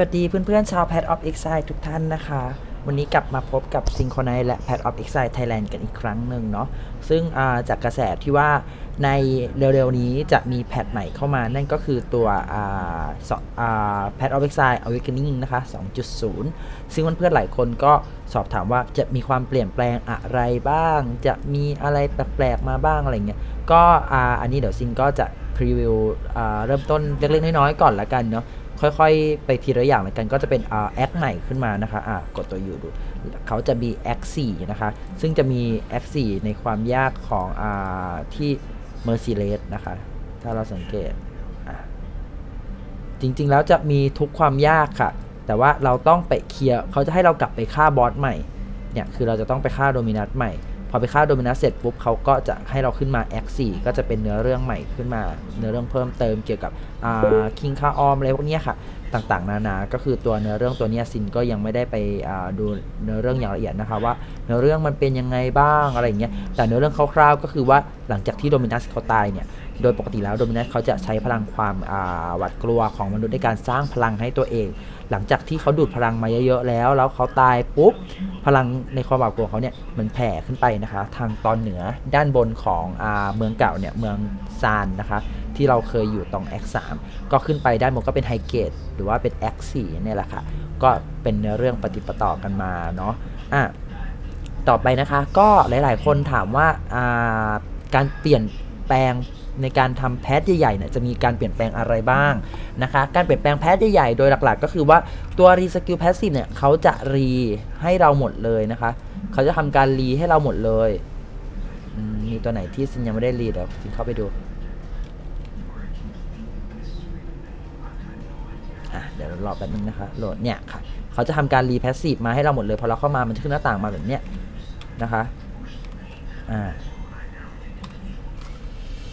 วัสดีเพื่อนๆชาว Pad of Exile ทุกท่านนะคะ วันนี้กลับมาพบกับ Synchronize และ Pad of Exile Thailand กันอีกครั้งหนึ่งเนาะซึ่งาจากกระแสที่ว่าในเร็วๆนี้จะมีแพทใหม่เข้ามานั่นก็คือตัวอ่าสอ่า Pad of Exile Awakening นะคะ 2.0 ซึ่งเพื่อนๆหลายคนก็สอบถามว่าจะมีความเปลี่ยนแปลงอะไรบ้าง จะมีอะไรแปลกๆมาบ้างอะไรเงี้ยก็อันนี้เดี๋ยวซินก็จะพรีวิวเริ่มต้นเล็กๆน้อยๆก่อนละกันเนาะ ค่อยๆ ไปทีละอย่างแล้วกันก็จะเป็นแอคใหม่ขึ้นมานะคะอ่ากดตัวอยู่ดูเขาจะมีแอค4นะคะ ซึ่งจะมีแอค4ในความยากของอ่าที่ Merciless นะคะ ถ้าเราสังเกตจริงๆแล้วจะมีทุกความยากค่ะ แต่ว่าเราต้องไปเคลียร์เขาจะให้เรากลับไปฆ่าบอสใหม่เนี่ยคือเราจะต้องไปฆ่าโดมินัสใหม่ พอไปฆ่าโดมินัสเสร็จปุ๊บเขาก็จะให้เราขึ้นมาแอค4ก็จะเป็นเนื้อเรื่องใหม่ขึ้นมา เนื้อเรื่องเพิ่มเติมเกี่ยวกับ คิงคาออมอะไรพวกนี้ค่ะ ต่างๆ นานา ก็คือตัวเนื้อเรื่องตัวนี้ซินก็ยังไม่ได้ไปดูเนื้อเรื่องอย่างละเอียดนะคะว่าเนื้อเรื่องมันเป็นยังไงบ้างอะไรอย่างเงี้ย แต่เนื้อเรื่องคร่าวๆ ก็คือว่าหลังจากที่โดมินัสเขาตายเนี่ย โดยปกติแล้วโดมินัสเขาจะใช้พลังความหวาดกลัวของมนุษย์ในการสร้างพลังให้ตัวเอง หลังจากที่เขาดูดพลังมาเยอะๆแล้ว แล้วเขาตายปุ๊บ พลังในความหวาดกลัวเขาเนี่ยมันแผ่ขึ้นไปนะคะ ทางตอนเหนือด้านบนของอเมืองเก่าเนี่ยเมืองซานนะคะ ที่เราเคยอยู่ตรง X3 ก็ขึ้นไปด้านบนก็เป็นไฮเกตหรือว่าเป็น X4 เนี่ยแหละค่ะ ก็เป็นเนื้อเรื่องปฏิปต่อกันมาเนาะอะต่อไปนะคะก็หลายๆ คนถามว่าาการเปลี่ยนแปลงในการทำแพทใหญ่ๆเนี่ยจะมีการเปลี่ยนแปลงอะไรบ้างนะคะ การเปลี่ยนแปลงแพทใหญ่ๆโดยหลักๆ ก็คือว่าตัวรีสกิลแพสซีฟเนี่ยเขาจะรีให้เราหมดเลยนะคะ เขาจะทำการรีให้เราหมดเลยมมีตัวไหนที่ซินยังไม่ได้รีเดี๋ยวซินเข้าไปดูอะเดี๋ยว รอแป๊บนึงนะคะโหลดเนี่ยค่ะเขาจะทำการรีแพสซีฟมาให้เราหมดเลยพอเราเข้ามามันจะขึ้นหน้าต่างมาแบบเนี้ยนะคะอ่า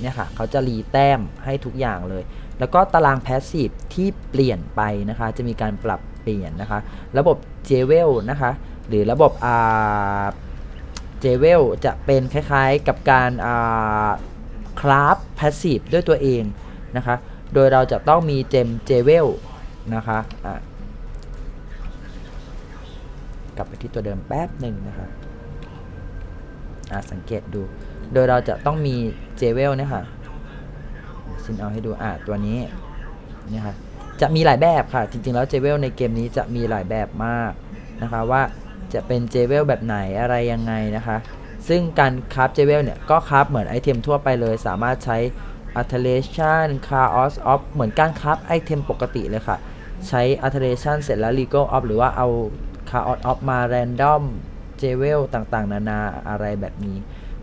เนี่ยค่ะเขาจะรีแต้มให้ทุกอย่างเลย แล้วก็ตารางแพสซีฟที่เปลี่ยนไปนะคะ จะมีการปรับเปลี่ยนนะคะ ระบบเจเวลนะคะ หรือระบบอ่าเจเวลจะเป็นคล้ายๆกับการอ่าคราฟแพสซีฟด้วยตัวเองนะคะ โดยเราจะต้องมีเจมเจเวล นะคะอะกลับไปที่ตัวเดิมแป๊บหนึ่งนะคะอะสังเกตดู โดยเราจะต้องมีเจเวลเนี่ยค่ะซินเอาให้ดูอะตัวนี้นี่ค่ะจะมีหลายแบบค่ะ จริง ๆ แล้วเจเวลในเกมนี้จะมีหลายแบบมากนะคะว่าจะเป็นเจเวลแบบไหนอะไรยังไงนะคะ ซึ่งการคราฟเจเวลเนี่ยก็คราฟเหมือนไอเทมทั่วไปเลย สามารถใช้ Alteration Chaos of เหมือนการคราฟไอเทมปกติเลยค่ะ ใช้ Alteration เสร็จแล้ว Legal of หรือว่าเอา Chaos of มา Random เจเวลต่างๆ นานาอะไรแบบนี้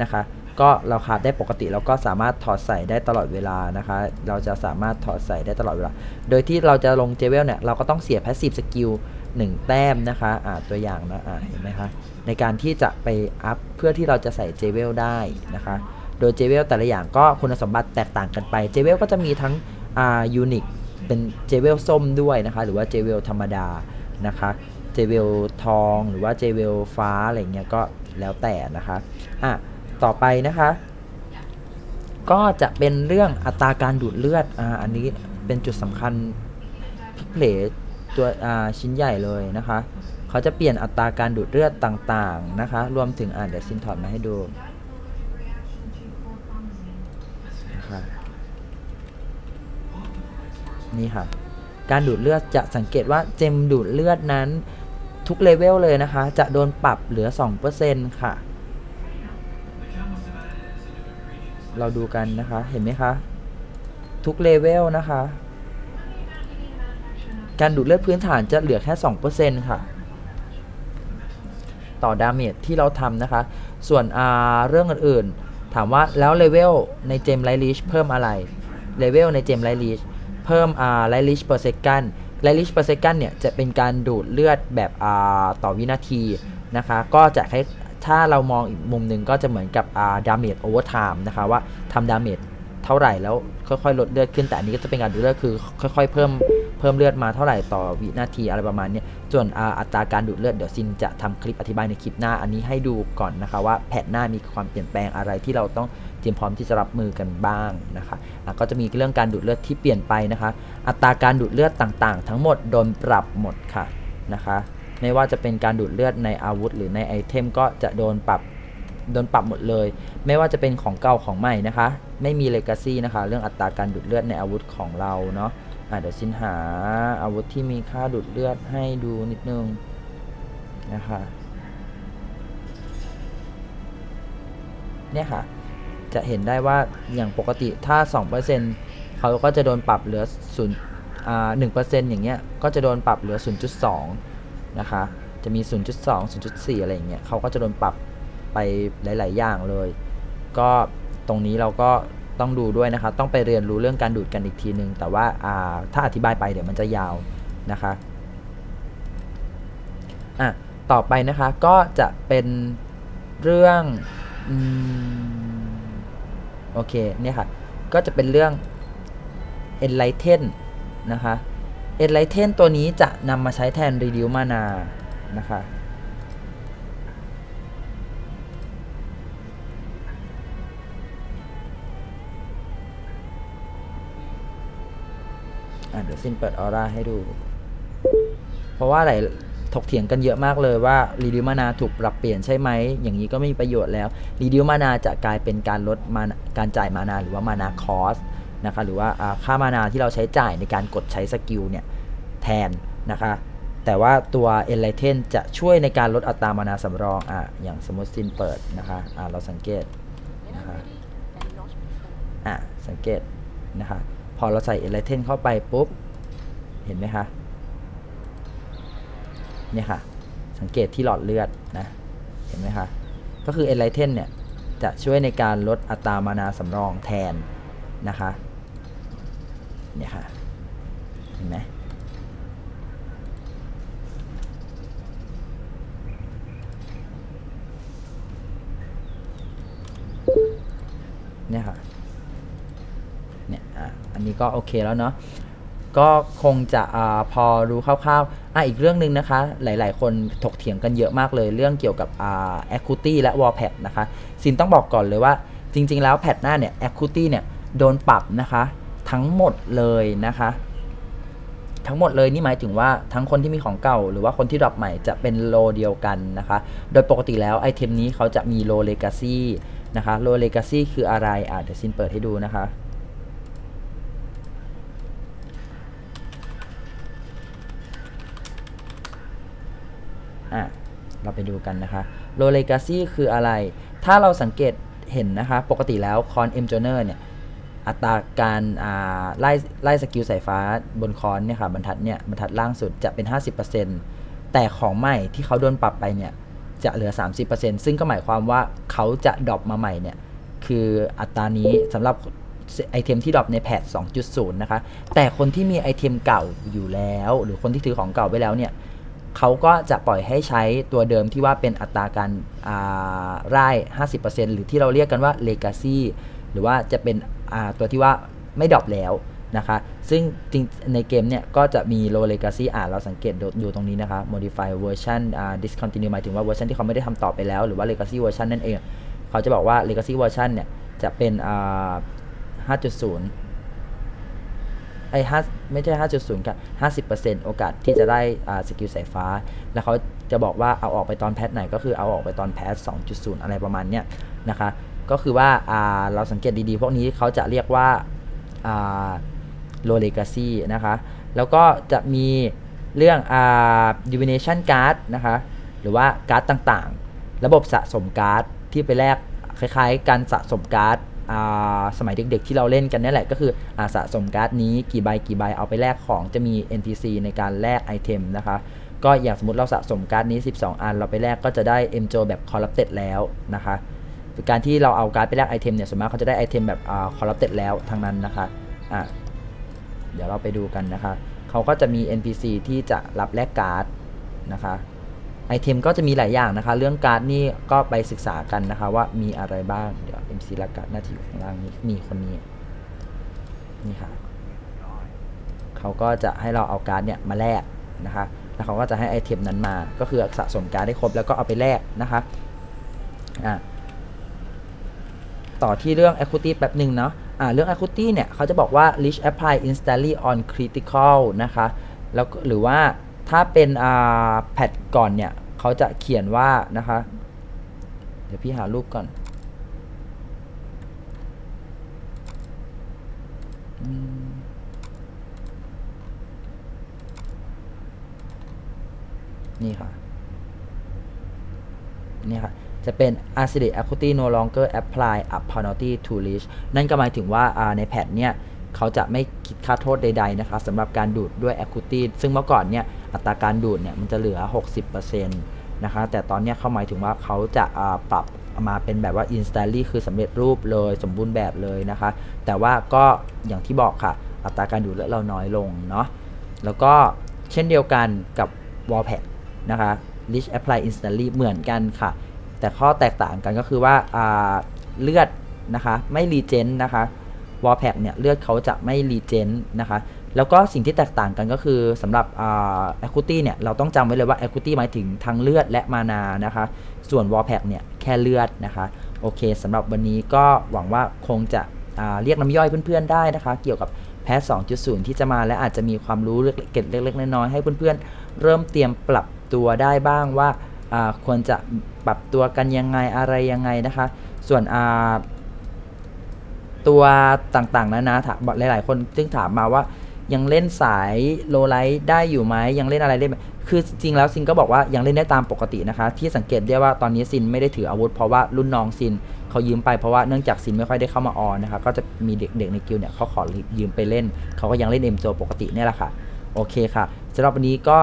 นะคะ ก็เราคราฟได้ปกติแล้วก็สามารถถอดใส่ได้ตลอดเวลานะคะ เราจะสามารถถอดใส่ได้ตลอดเวลา โดยที่เราจะลงเจเวลเนี่ย เราก็ต้องเสีย Passive Skill 1 แต้มนะคะอ่าตัวอย่างนะอ่าเห็นไหมคะ ในการที่จะไปอัพเพื่อที่เราจะใส่เจเวลได้นะคะ โดยเจเวลแต่ละอย่างก็คุณสมบัติแตกต่างกันไป เจเวลก็จะมีทั้งอ่ายูนิค เป็นเจเวลส้มด้วยนะคะ หรือว่าเจเวลธรรมดานะคะเจเวลทองหรือว่าเจเวลฟ้าอะไรเงี้ยก็แล้วแต่นะคะอะต่อไปนะคะ ก็จะเป็นเรื่องอัตราการดูดเลือดอ่าอันนี้เป็นจุดสำคัญพลิกเพลตัวอ่าชิ้นใหญ่เลยนะคะ เขาจะเปลี่ยนอัตราการดูดเลือดต่างๆนะคะ รวมถึงอ่าเดี๋ยวซินถอดมาให้ดูนะคะ นี่ค่ะ การดูดเลือดจะสังเกตว่าเจมดูดเลือดนั้นทุกเลเวลเลยนะคะ จะโดนปรับเหลือ 2%ค่ะ เราดูกันนะคะ เห็นไหมคะ ทุกเลเวลนะคะ การดูดเลือดพื้นฐานจะเหลือแค่ 2%ค่ะ ต่อดาเมจที่เราทำนะคะ ส่วนอ่าเรื่องอื่นๆ ถามว่าแล้วเลเวลในเจมไลลิชเพิ่มอะไร เลเวลในเจมไลลิช เพิ่มอ่าไลลิชเปอร์เซกันไลลิชเปอร์เซกันเนี่ยจะเป็นการดูดเลือดแบบอ่าต่อวินาทีนะคะก็จะให้ถ้าเรามองอีกมุมหนึ่งก็จะเหมือนกับอ่าดาเมจโอเวอร์ไทม์นะคะว่าทำดาเมจ เท่าไหร่แล้วค่อยๆลดเลือดขึ้นแต่อันนี้ก็จะเป็นการดูดเลือดคือค่อย ๆ เพิ่มเพิ่มเลือดมาเท่าไหร่ต่อวินาทีอะไรประมาณนี้ส่วนอัตราการดูดเลือดเดี๋ยวซินจะทำคลิปอธิบายในคลิปหน้าอันนี้ให้ดูก่อนนะคะว่าแผนหน้ามีความเปลี่ยนแปลงอะไรที่เราต้องเตรียมพร้อมที่จะรับมือกันบ้างนะคะะก็จะมีเรื่องการดูดเลือดที่เปลี่ยนไปนะคะ อัตราการดูดเลือดต่างๆ ทั้งหมดโดนปรับหมดค่ะนะคะไม่ว่าจะเป็นการดูดเลือดในอาวุธ หรือในไอเทมก็จะโดนปรับ โดนปรับหมดเลย ไม่ว่าจะเป็นของเก่าของใหม่นะคะ ไม่มีเลกาซี่นะคะ เรื่องอัตราการดูดเลือดในอาวุธของเราเนาะอะเดี๋ยวสินหาอาวุธที่มีค่าดูดเลือดให้ดูนิดนึงนะคะเนี่ยค่ะ จะเห็นได้ว่าอย่างปกติถ้า 2%เขาก็จะโดนปรับเหลือ0อ่า1%อย่างเงี้ย ก็จะโดนปรับเหลือ 0.2 นะคะ จะมี 0.2 0.4 อะไรอย่างเงี้ยเขาก็จะโดนปรับ ไปหลาย ๆ อย่างเลย ก็ตรงนี้เราก็ต้องดูด้วยนะคะต้องไปเรียนรู้เรื่องการดูดกันอีกทีนึง แต่ว่าาถ้าอธิบายไปเดี๋ยวมันจะยาวนะคะอะต่อไปนะคะก็จะเป็นเรื่องอโอเคเนี่ยค่ะ ก็จะเป็นเรื่อง enlighten นะคะ enlighten ตัวนี้จะนำมาใช้แทน reduce mana นะคะ อะเดี๋ยวซินเปิดออร่าให้ดู เพราะว่าอะไรถกเถียงกันเยอะมากเลยว่ารีดิวมานาถูกปรับเปลี่ยนใช่ไหม อย่างนี้ก็ไม่มีประโยชน์แล้วรีดิวมานาจะกลายเป็นการลดมาการจ่ายมานาหรือว่ามานาคอสนะคะหรือว่าค่ามานาที่เราใช้จ่ายในการกดใช้สกิลเนี่ยแทนนะคะแต่ว่าตัว Enlighten จะช่วยในการลดอัตรามานาสำรองอะอย่างสมมติซินเปิดนะคะอะเราสังเกต When I'm ready, and not before. อะสังเกตนะคะ อเราใส่ Enlighten เข้าไปปุ๊บ เห็นไหมคะ เนี่ยค่ะ สังเกตที่หลอดเลือดนะ เห็นไหมคะ ก็คือ Enlighten เนี่ย จะช่วยในการลดอัตรามานาสำรองแทนนะคะ เนี่ยค่ะ เห็นไหมเนี่ยค่ะ ก็โอเคแล้วเนาะก็คงจะอพอรู้คร่าวๆอะอีกเรื่องหนึ่งนะคะ หลายๆ คนถกเถียงกันเยอะมากเลย เรื่องเกี่ยวกับอ่า equity และ wall pad นะคะซินต้องบอกก่อนเลยว่าจริง ๆ แล้วแพทหน้าเนี่ย equity เนี่ยโดนปรับนะคะทั้งหมดเลยนะคะ ทั้งหมดเลยนี่หมายถึงว่าทั้งคนที่มีของเก่า หรือว่าคนที่ดรอปใหม่จะเป็นโลเดียวกันนะคะ โดยปกติแล้วไอเทมนี้เขาจะมีโลเลกาซีนะคะโลเลกาซีคืออะไรอะเดี๋ยวซินเปิดให้ดูนะคะ อะ เราไปดูกันนะคะ Low Legacy คืออะไร ถ้าเราสังเกตเห็นนะคะ ปกติแล้วคอน M Joiner เนี่ย อัตราการาไล่ไล่สกิลสายฟ้าบนคอนเนี่ยค่ะบรรทัดเนี่ยบรรทัดล่างสุดจะเป็น 50%แต่ของใหม่ที่เขาโดนปรับไปเนี่ยจะเหลือ 30%ซึ่งก็หมายความว่าเขาจะดรอปมาใหม่เนี่ย คืออัตรานี้สำหรับไอเทมที่ดรอปในแพท 2.0 นะคะ แต่คนที่มีไอเทมเก่าอยู่แล้ว หรือคนที่ถือของเก่าไปแล้วเนี่ย เขาก็จะปล่อยให้ใช้ตัวเดิมที่ว่าเป็นอัตราการอ่าไร่50%หรือที่เราเรียกกันว่า Legacy หรือว่าจะเป็นอ่าตัวที่ว่าไม่ดรอปแล้วนะคะ ซึ่งจริงในเกมเนี่ยก็จะมี low legacy อ่าเราสังเกตดูตรงนี้นะคะ modify version อ่า discontinue หมายถึงว่าเวอร์ชันที่เขาไม่ได้ทำต่อไปแล้ว หรือว่า legacy version นั่นเอง เขาจะบอกว่า legacy version เนี่ยจะเป็นอ่า5.0 ไอ้ห้าไม่ใช่ห้าจุดศูนย์กับห้าสิบเปอร์เซ็นต์โอกาสที่จะได้อ่าสกิลสายฟ้า แล้วเขาจะบอกว่าเอาออกไปตอนแพทไหนก็คือเอาออกไปตอนแพทสองจุดศูนย์อะไรประมาณเนี้ยนะคะ ก็คือว่าอ่าเราสังเกตดีๆ พวกนี้เขาจะเรียกว่าอ่า low legacy นะคะ แล้วก็จะมีเรื่องอ่า divination card นะคะ หรือว่าการ์ดต่างๆ ระบบสะสมการ์ดที่ไปแลกคล้ายๆ การสะสมการ์ด สมัยเด็กๆ ที่เราเล่นกันนี่แหละก็คืออสะสมการ์ดนี้กี่ใบกี่ใบเอาไปแลกของจะมี NPC ในการแลกไอเทมนะคะ ก็อย่างสมมติเราสะสมการ์ดนี้ 12 อัน เราไปแลกก็จะได้ m j o แบบ corrupted แล้วนะคะการที่เราเอาการ์ดไปแลกไอเทมเนี่ยส่วนมากเขาจะได้ไอเทมแบบอ่า corrupted แล้วทั้งนั้นนะคะอะเดี๋ยวเราไปดูกันนะคะ เขาก็จะมี NPC ที่จะรับแลกการ์ดนะคะไอเทมก็จะมีหลายอย่างนะคะ เรื่องการ์ดนี่ก็ไปศึกษากันนะคะว่ามีอะไรบ้างเดี๋ยว MC ละกัดน่าจะอยู่ข้างล่างนี้นี่คนนี้ นี่ค่ะ เขาก็จะให้เราเอาการ์ดเนี่ยมาแลกนะคะ แล้วเขาก็จะให้ไอเทมนั้นมา ก็คือสะสมการ์ดได้ครบแล้วก็เอาไปแลกนะคะ อะต่อที่เรื่อง equity แป๊บหนึ่งเนาะอ่าเรื่อง equity เนี่ยเขาจะบอกว่า leash apply instantly on critical นะคะ แล้วหรือว่าถ้าเป็นอ่าแพทก่อนเนี่ย เขาจะเขียนว่านะคะ เดี๋ยวพี่หารูปก่อน นี่ค่ะ นี่ค่ะ จะเป็น accident equity no longer apply a penalty to leash นั่นก็หมายถึงว่าในแพทเนี่ยเขาจะไม่คิดค่าโทษใด ๆ นะคะสำหรับการดูดด้วย equity ซึ่งเมื่อก่อนเนี่ยอัตราการดูดเนี่ยมันจะเหลือ 60%นะคะ แต่ตอนนี้เขาหมายถึงว่าเขาจะาปรับมาเป็นแบบว่า instantly คือสำเร็จรูปเลยสมบูรณ์แบบเลยนะคะ แต่ว่าก็อย่างที่บอกค่ะ อัตราการดูดเลือดเราน้อยลงเนาะแล้วก็เช่นเดียวกันกับ wall pack นะคะ leash apply instantly เหมือนกันค่ะ แต่ข้อแตกต่างกันก็คือว่าาเลือดนะคะไม่รีเจนนะคะวอลแพกเนี่ยเลือดเขาจะไม่รีเจนนะคะแล้วก็สิ่งที่แตกต่างกันก็คือสำหรับแอ่า equity เนี่ยเราต้องจำไว้เลยว่า equity หมายถึงทั้งเลือดและมานานะคะ ส่วน wall pack เนี่ยแค่เลือดนะคะโอเคสำหรับวันนี้ก็หวังว่าคงจะเรียกน้ำย่อยเพื่อนๆได้นะคะ เกี่ยวกับแพท2.0 ที่จะมาและอาจจะมีความรู้เล็กเกร็ดเล็กๆน้อยๆให้เพื่อนๆ เริ่มเตรียมปรับ ตัวได้บ้างว่าควรจะปรับตัวกันยังไงอะไรยังไงนะคะ ส่วนตัวต่างๆนะนะถามหลาย ๆ คนซึ่งถามมาว่ายังเล่นสายโลไลท์ได้อยู่ไหมยังเล่นอะไรได้ไหมคือจริงแล้วซินก็บอกว่ายังเล่นได้ตามปกตินะคะ ที่สังเกตได้ว่าตอนนี้ซินไม่ได้ถืออาวุธเพราะว่ารุ่นน้องซินเขายืมไปเพราะว่าเนื่องจากซินไม่ค่อยได้เข้ามาออนนะคะก็จะมีเด็กๆในกิลด์เนี่ยเขาขอยืมไปเล่นเขาก็ยังเล่นเอ็มตัวปกติเนี่ยแหละค่ะโอเคค่ะ สำหรับวันนี้ก็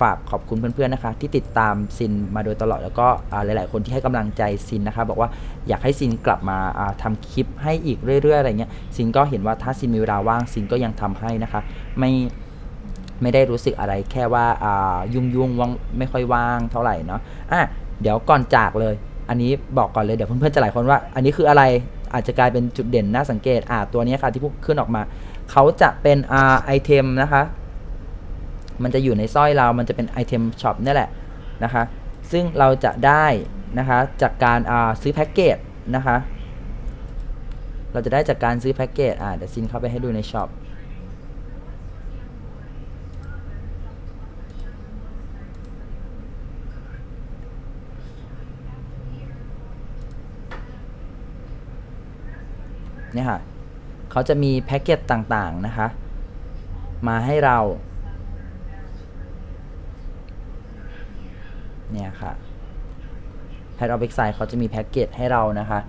ฝากขอบคุณเพื่อนๆนะคะ ที่ติดตามซินมาโดยตลอดแล้วก็หลาย ๆ คนที่ให้กำลังใจซินนะคะ บอกว่าอยากให้ซินกลับมาอ่าทำคลิปให้อีกเรื่อย ๆ อะไรเงี้ยซินก็เห็นว่าถ้าซินมีเวลาว่างซินก็ยังทำให้นะคะ ไม่ไม่ได้รู้สึกอะไรแค่ว่าายุ่งยุ่งๆว่างไม่ค่อยว่างเท่าไหร่เนาะอะเดี๋ยวก่อนจากเลย อันนี้บอกก่อนเลยเดี๋ยวเพื่อนๆจะหลายคนว่า อันนี้คืออะไรอาจจะกลายเป็นจุดเด่นน่าสังเกตอ่าตัวนี้ค่ะที่พูดขึ้นออกมา เขาจะเป็นอไอเทมนะคะ มันจะอยู่ในสร้อยเรา มันจะเป็นไอเทมช็อปนี่แหละนะคะ ซึ่งเราจะได้นะคะจากการาซื้อแพ็กเกจนะคะ เราจะได้จากการซื้อแพ็กเกจอ่าเดี๋ยวซินเข้าไปให้ดูในช็อปเนี่ยค่ะ เขาจะมีแพ็กเกจต่างๆนะคะ มาให้เรา เนี่ยค่ะ p a d of Exile เขาจะมีแพ็กเกจให้เรานะคะ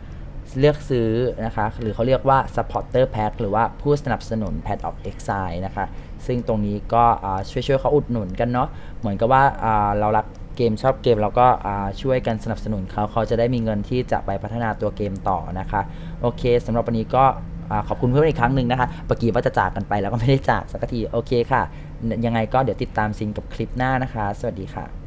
เลือกซื้อนะคะ หรือเขาเรียกว่า supporter pack หรือว่าผู้สนับสนุน Pad of Exile นะคะ ซึ่งตรงนี้ก็ช่วยช่วยเขาอุดหนุนกันเนาะเหมือนกับว่าเรารักเกมชอบเกมเราก็ช่วยกันสนับสนุนเขาเขาจะได้มีเงินที่จะไปพัฒนาตัวเกมต่อนะคะ โอเคสำหรับวันนี้ก็ขอบคุณเพื่อนอีกครั้งหนึ่งนะคะเมื่อกี้ว่าจะจากกันไปแล้วก็ไม่ได้จากสักที โอเคค่ะ ยังไงก็เดี๋ยวติดตามซินกับคลิปหน้านะคะ สวัสดีค่ะ